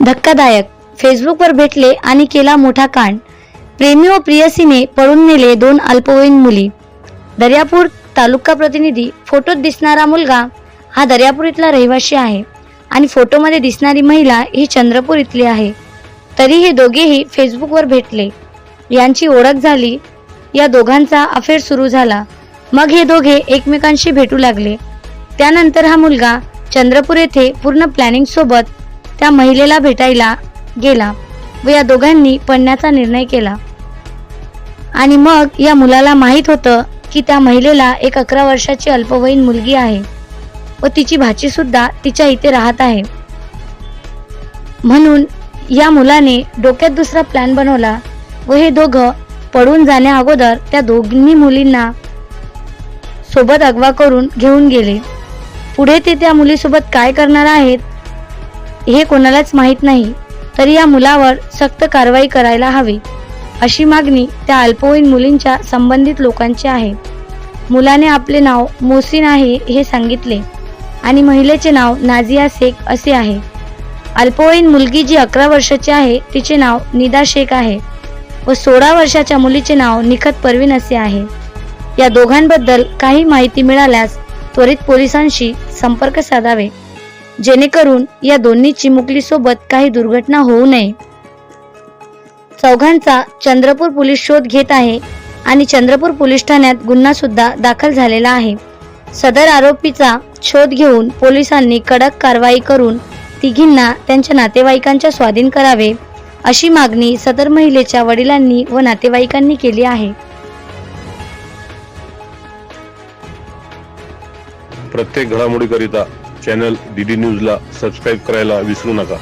धक्कादायक. फेसबुकवर भेटले आणि केला मोठा कांड. प्रेमी व प्रियसीने पळून नेले दोन अल्पवयीन मुली. दर्यापूर तालुका प्रतिनिधी फोटोत दिसणारा मुलगा हा दर्यापूर इथला रहिवासी आहे आणि फोटोमध्ये दिसणारी महिला ही चंद्रपूर इथली आहे. तरी हे दोघेही फेसबुकवर भेटले. यांची ओळख झाली. या दोघांचा अफेअर सुरू झाला. मग हे दोघे एकमेकांशी भेटू लागले. त्यानंतर हा मुलगा चंद्रपूर येथे पूर्ण प्लॅनिंग सोबत त्या महिलेला भेटायला गेला व या दोघांनी पडण्याचा निर्णय केला. आणि मग या मुलाला माहीत होतं की त्या महिलेला एक अकरा वर्षाची अल्पवयीन मुलगी आहे व तिची भाची सुद्धा तिच्या इथे राहत आहे. म्हणून या मुलाने डोक्यात दुसरा प्लॅन बनवला व हे दोघं पडून जाण्या अगोदर त्या दोघी मुलींना सोबत अगवा करून घेऊन गेले. पुढे ते त्या मुलीसोबत काय करणार आहेत हे कोणालाच माहीत नाही तरी या मुलावर सक्त कारवाई करायला हवी. अशी मागणी त्या अल्पवयीन मुलींच्या संबंधित लोकांची आहे. मुलाने आपले नाव मोसिन आहे हे सांगितले आणि महिलेचे नाव नाझिया शेख असे आहे. अल्पवयीन मुलगी जी अकरा वर्षाची आहे तिचे नाव निदा शेख आहे व सोळा वर्षाच्या मुलीचे नाव निखत परवीन असे आहे. या दोघांबद्दल काही माहिती मिळाल्यास त्वरित पोलिसांशी संपर्क साधावे. जेणेकरून या दोन्ही चिमुकलीसोबत काही दुर्घटना होऊ नये. चौघांचा चंद्रपूर पोलीस शोध घेत आहे आणि चंद्रपूर पोलीस ठाण्यात गुन्हा सुद्धा दाखल झालेला आहे. सदर आरोपीचा शोध घेऊन पोलिसांनी कडक कारवाई करून तिघींना त्यांच्या नातेवाईकांच्या स्वाधीन करावे अशी मागणी सदर महिलेच्या वडिलांनी व नातेवाईकांनी केली आहे. प्रत्येक घडामोडीकरिता चॅनल डी डी न्यूजला सबस्क्राईब करायला विसरू नका.